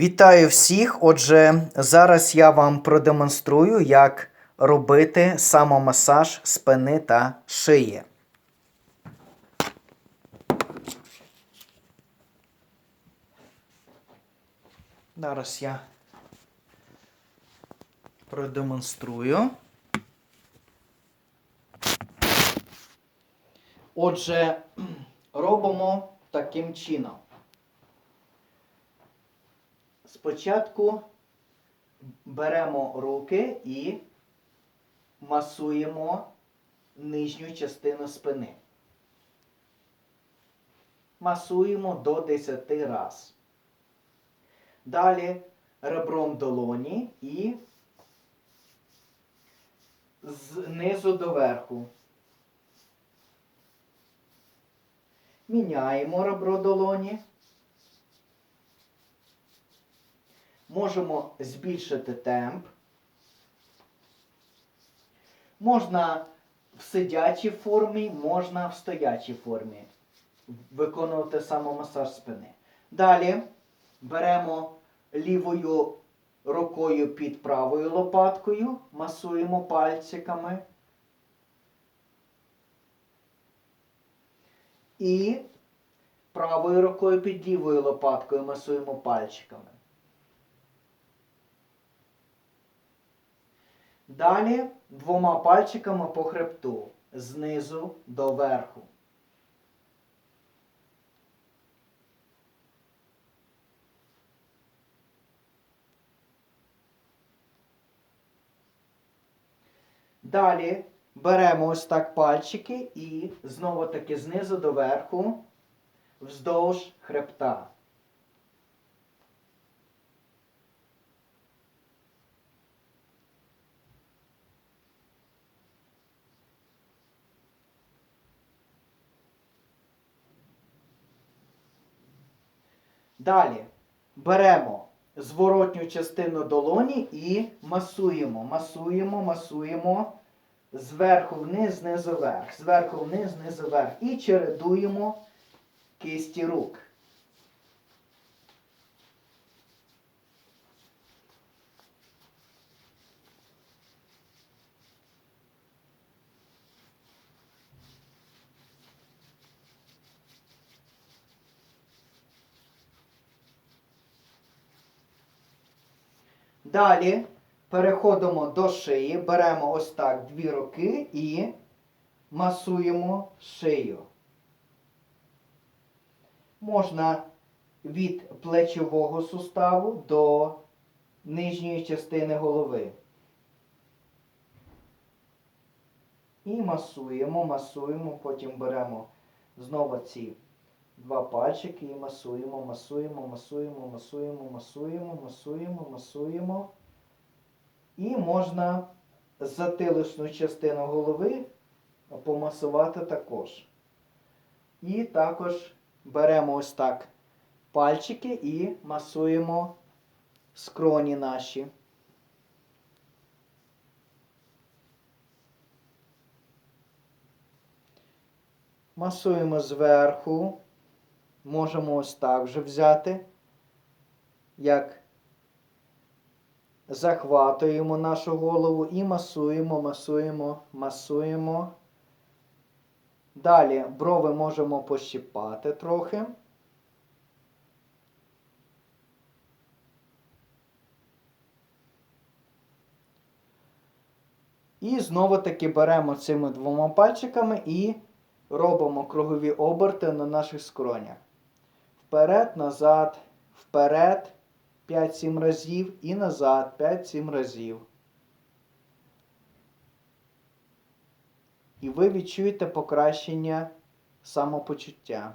Вітаю всіх! Отже, зараз я вам продемонструю, як робити самомасаж спини та шиї. Зараз я продемонструю. Отже, робимо таким чином. Спочатку беремо руки і масуємо нижню частину спини. Масуємо до 10 раз. Далі ребром долоні і знизу до верху. Міняємо ребро долоні. Можемо збільшити темп. Можна в сидячій формі, можна в стоячій формі виконувати самомасаж спини. Далі беремо лівою рукою під правою лопаткою, масуємо пальчиками. І правою рукою під лівою лопаткою масуємо пальчиками. Далі двома пальчиками по хребту, знизу до верху. Далі беремо ось так пальчики і знову таки знизу до верху, вздовж хребта. Далі беремо зворотню частину долоні і масуємо, масуємо, масуємо зверху вниз, знизу вверх, зверху вниз, знизу вверх. І чередуємо кисті рук. Далі переходимо до шиї, беремо ось так дві руки і масуємо шию. Можна від плечового суставу до нижньої частини голови. І масуємо, масуємо, потім беремо знову ці два пальчики і масуємо, масуємо, масуємо, масуємо, масуємо, масуємо, масуємо. І можна затилочну частину голови помасувати також. І також беремо ось так пальчики і масуємо скроні наші. Масуємо зверху. Можемо ось так вже взяти, як захватуємо нашу голову і масуємо, масуємо, масуємо. Далі брови можемо пощипати трохи. І знову таки беремо цими двома пальчиками і робимо кругові оберти на наших скронях. Вперед, назад, вперед 5-7 разів і назад 5-7 разів. І ви відчуєте покращення самопочуття.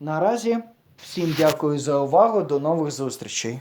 Наразі всім дякую за увагу. До нових зустрічей!